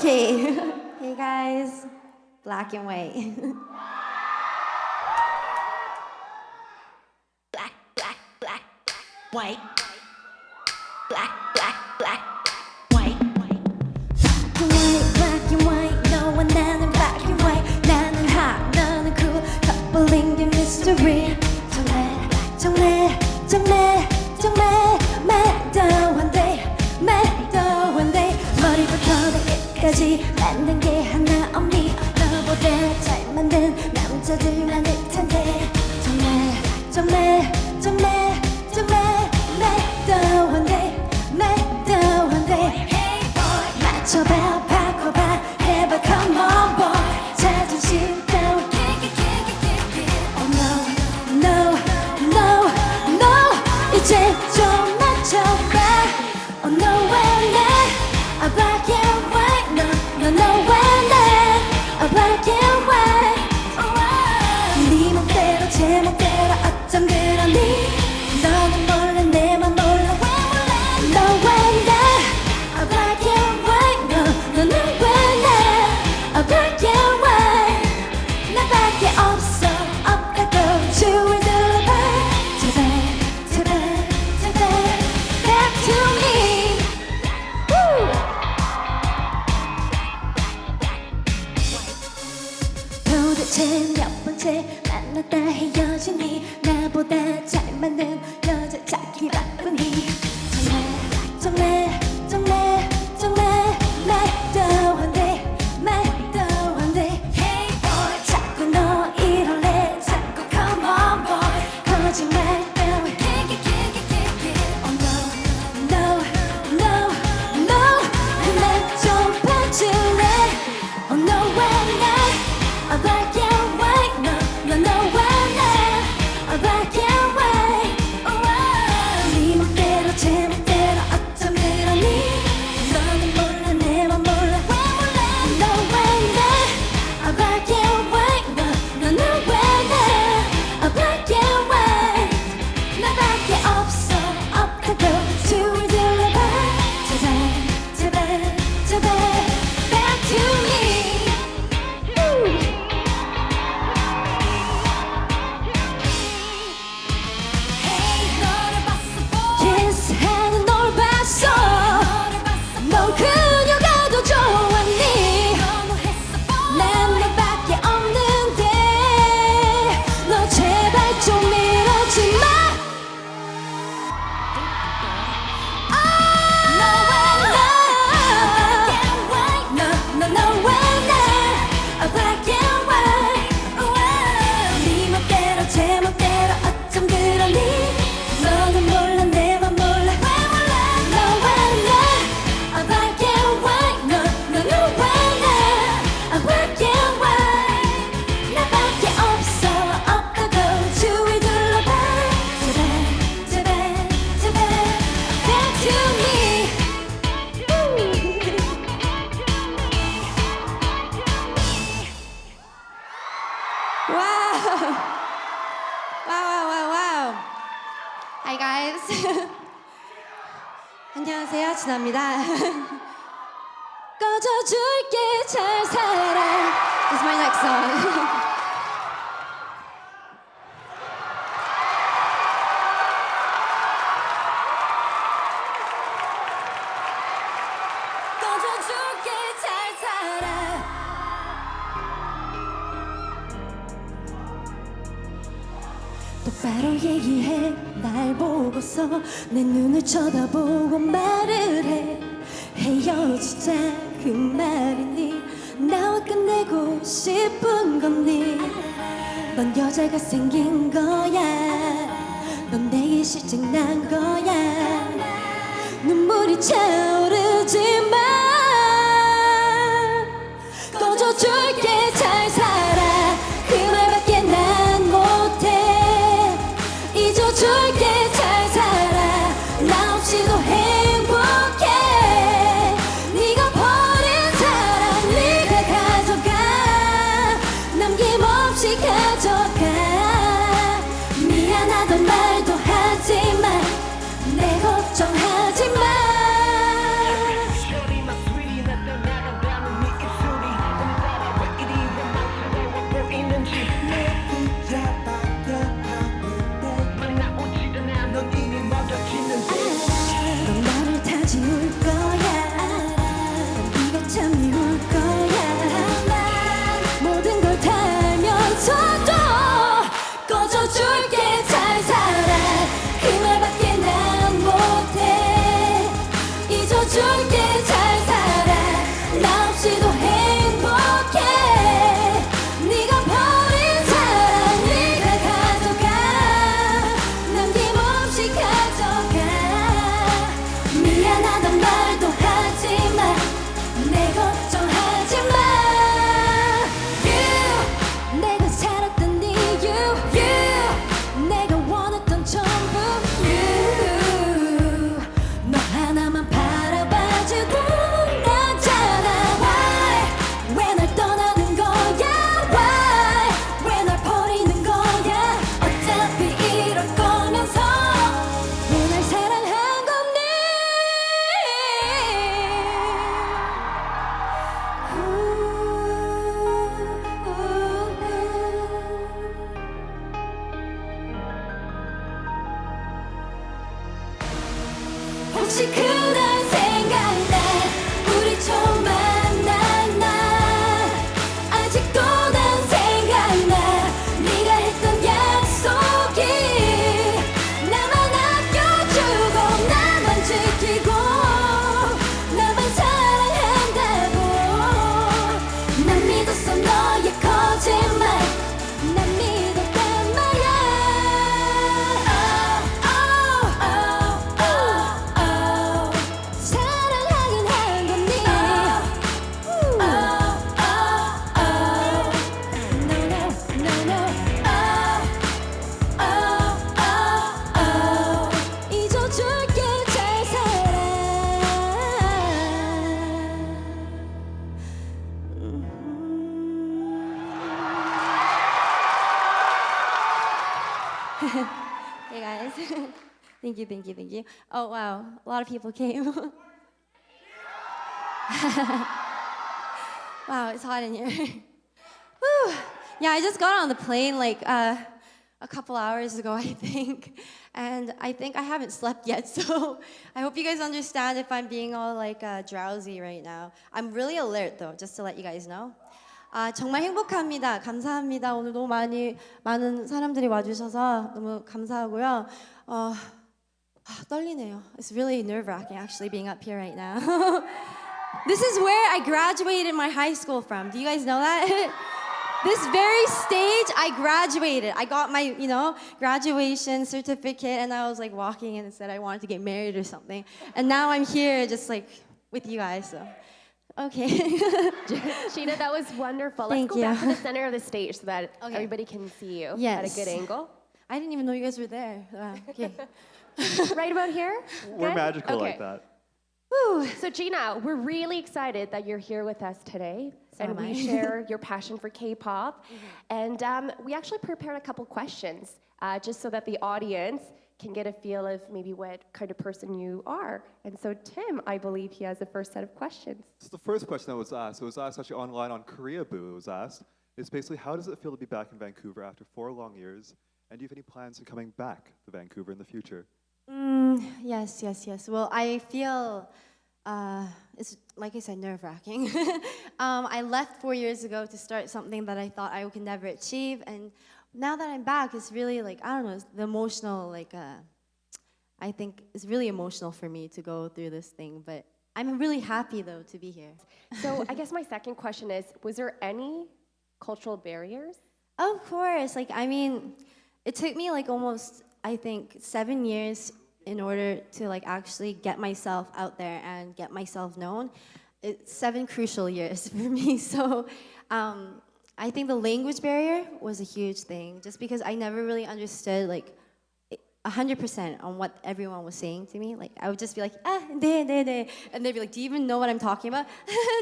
Okay. hey guys, black and white. 这。 번째 몇 번째 만났다 헤어지니? 나보다 잘 맞는 여자 찾기 바쁘니? 알았어. 꺼져줄게 잘 살아 똑바로 얘기해 날 보고서 내 눈을 쳐다보고 말을 해 헤어지자 그 말이니 네 끝내고 싶은 건, 니넌 여자가 생긴 거야. 넌 내게 실증 난 거야. 눈물이 차. thank you, thank you, thank you. Oh wow, a lot of people came. wow, it's hot in here. Whew. Yeah, I just got on the plane like uh, a couple hours ago, I think. And I think I haven't slept yet, so I hope you guys understand if I'm being all like uh, drowsy right now. I'm really alert though, just to let you guys know. 아, 정말 행복합니다. 감사합니다. 오늘 너무 많이 많은 사람들이 와주셔서 너무 감사하고요. 어, 아, 떨리네요. It's really nerve-wracking actually being up here right now. this is where I graduated my high school from. Do you guys know that? this very stage I graduated. I got my, you know, graduation certificate and I was like walking in and said I wanted to get married or something. And now I'm here just like with you guys. So okay. Sheena, that was wonderful. Let's Thank go back to you. the center of the stage so that Okay. everybody can see you at a Yes. good angle. I didn't even know you guys were there. Wow. Okay. right about here? We're Good? magical Okay. like that. Woo. So Gina, we're really excited that you're here with us today. So and we share your passion for K-pop. And um, we actually prepared a couple questions uh, just so that the audience can get a feel of maybe what kind of person you are. And so Tim, I believe he has the first set of questions. So the first question that was asked, it was asked actually online on Korea Boo, it was asked, is basically how does it feel to be back in Vancouver after four long years? And do you have any plans on coming back to Vancouver in the future? Mm, yes, yes, yes. Well, I feel uh, it's like I said, nerve wracking. um, I left four years ago to start something that I thought I could never achieve, and now that I'm back, it's really like I don't know, it's the emotional like. Uh, I think it's really emotional for me to go through this thing, but I'm really happy though to be here. So I guess my second question is, was there any cultural barriers? Of course. Like, I mean, it took me like almost, I think, seven years in order to like actually get myself out there and get myself known. It's seven crucial years for me. So, um, I think the language barrier was a huge thing, just because I never really understood like. 100% on what everyone was saying to me. Like, I would just be like, ah, ne, ne, ne. And they'd be like, do you even know what I'm talking about?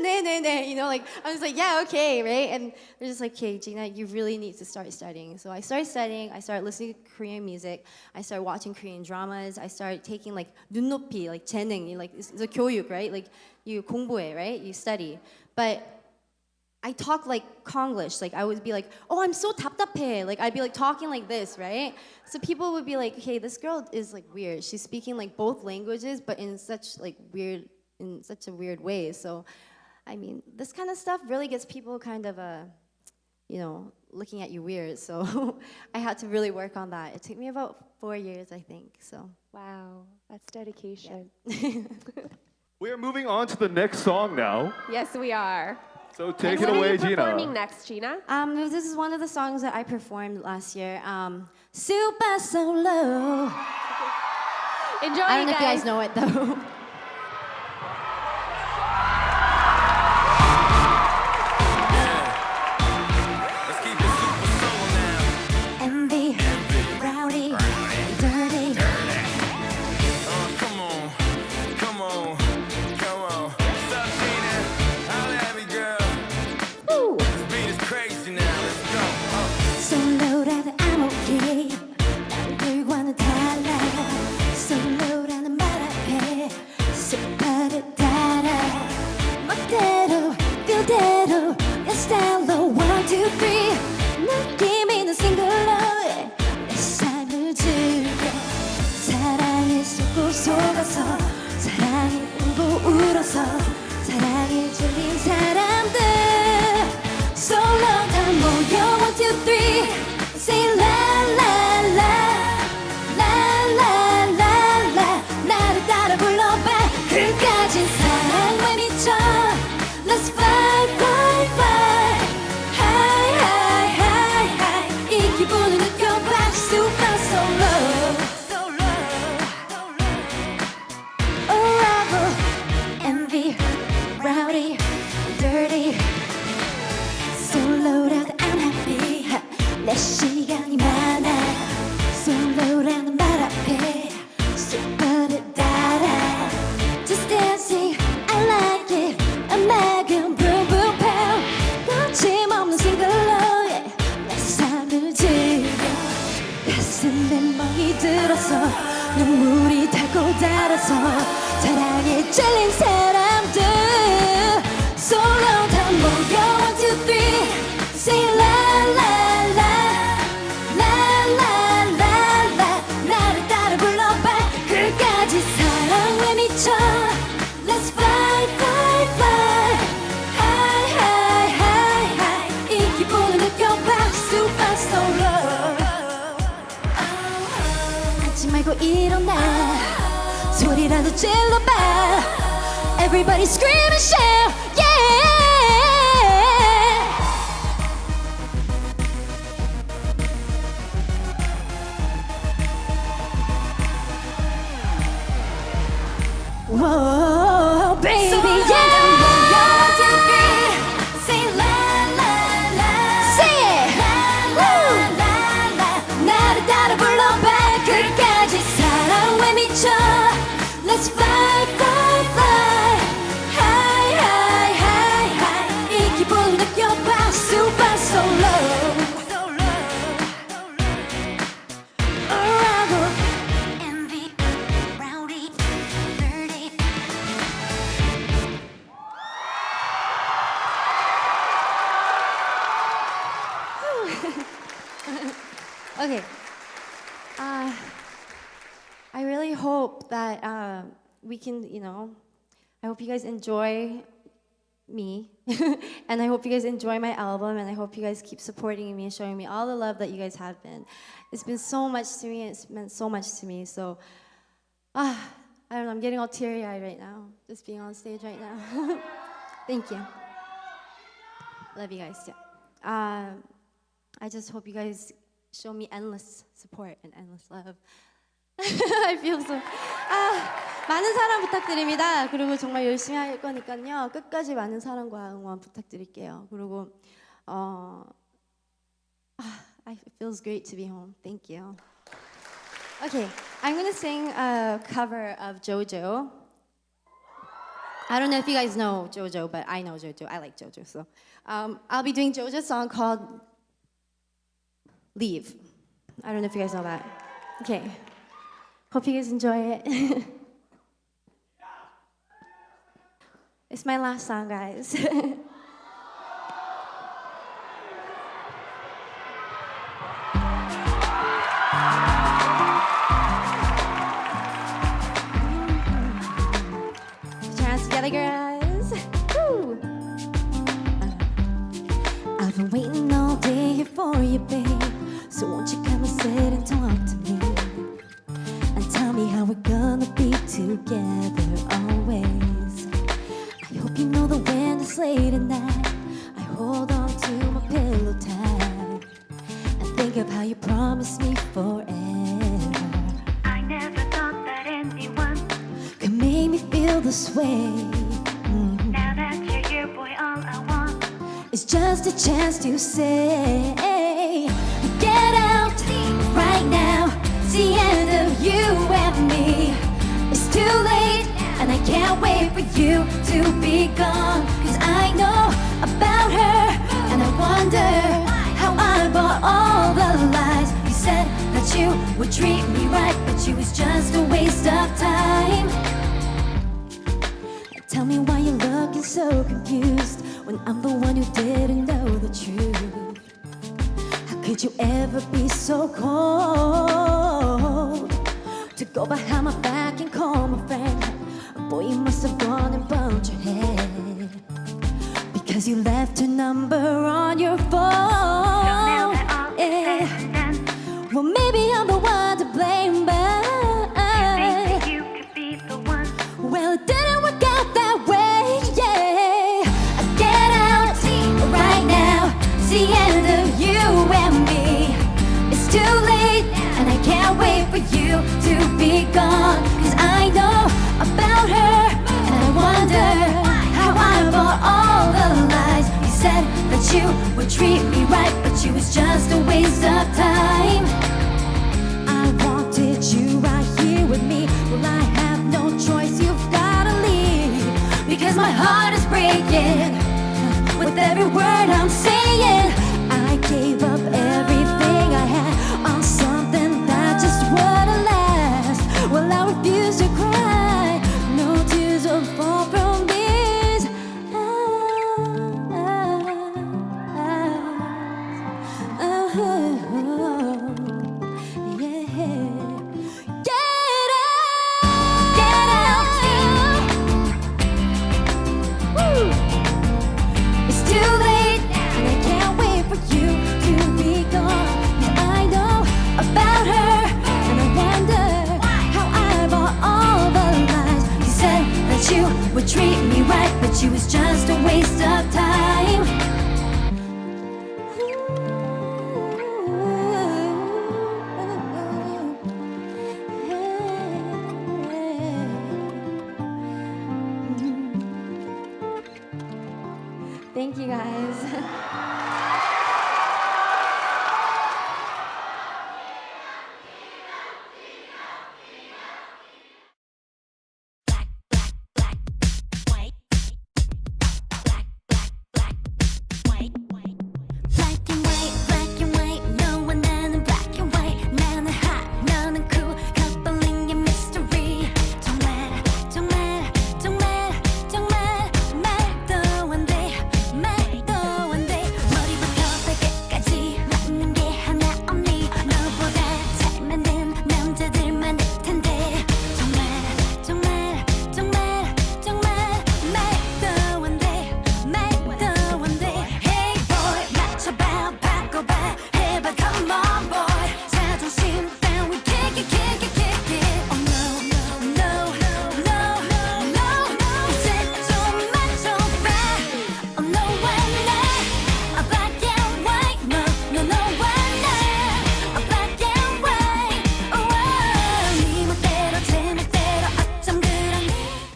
ne, ne, ne. You know, like, I was like, yeah, okay, right? And they're just like, okay, Gina, you really need to start studying. So I started studying. I started listening to Korean music. I started watching Korean dramas. I started taking like 눈높이, like 재능, like it's it's a 교육, right? Like you 공부해, right? You study. But I talk like Konglish. Like I would be like, oh, I'm so taptape. Like I'd be like talking like this, right? So people would be like, hey, this girl is like weird. She's speaking like both languages, but in such like weird, in such a weird way. So, I mean, this kind of stuff really gets people kind of a, uh, you know, looking at you weird. So I had to really work on that. It took me about four years, I think. So. Wow, that's dedication. Yeah. we are moving on to the next song now. Yes, we are. So take And it what away, are you performing Gina. next, Gina? um, this is one of the songs that I performed last year. Um, Super Solo. Enjoy, I don't know if you guys know it though. 일어나 소리라도 질러봐 Everybody scream and shout I really hope that uh, we can, you know, I hope you guys enjoy me. and I hope you guys enjoy my album. And I hope you guys keep supporting me and showing me all the love that you guys have been. It's been so much to me. It's meant so much to me. So, ah, I don't know. I'm getting all teary eyed right now, just being on stage right now. Thank you. Love you guys. Yeah. Um, I just hope you guys show me endless support and endless love. I feel so. 아, 많은 사랑 부탁드립니다. 그리고 정말 열심히 할 거니까요. 끝까지 많은 사랑과 응원 부탁드릴게요. 그리고 어, 아, it feels great to be home. Thank you. Okay, I'm gonna sing a cover of JoJo. I don't know if you guys know JoJo, but I know JoJo. I like JoJo, so um, I'll be doing JoJo's song called Leave. I don't know if you guys know that. Okay. Hope you guys enjoy it. it's my last song, guys. Together, guys. Woo! I've been waiting all day for you, babe. So won't you come and sit and talk to together always. I hope you know the wind is late at night, I hold on to my pillow tight. And think of how you promised me forever. I never thought that anyone, Could make me feel this way. Mhm. now that you're here, boy, all I want. is just a chance to say, too late, and I can't wait for you to be gone. Cause I know about her, and I wonder how I bought all the lies. You said that you would treat me right, but you was just a waste of time. Tell me why you're looking so confused when I'm the one who didn't know the truth. How could you ever be so cold to go behind my back call my friend? Boy, you must have gone and bumped your head because you left her number on your phone. Would treat me right, but you was just a waste of time. I wanted you right here with me. Well, I have no choice, you've gotta leave. Because my heart is breaking with every word I'm saying. Thank you guys.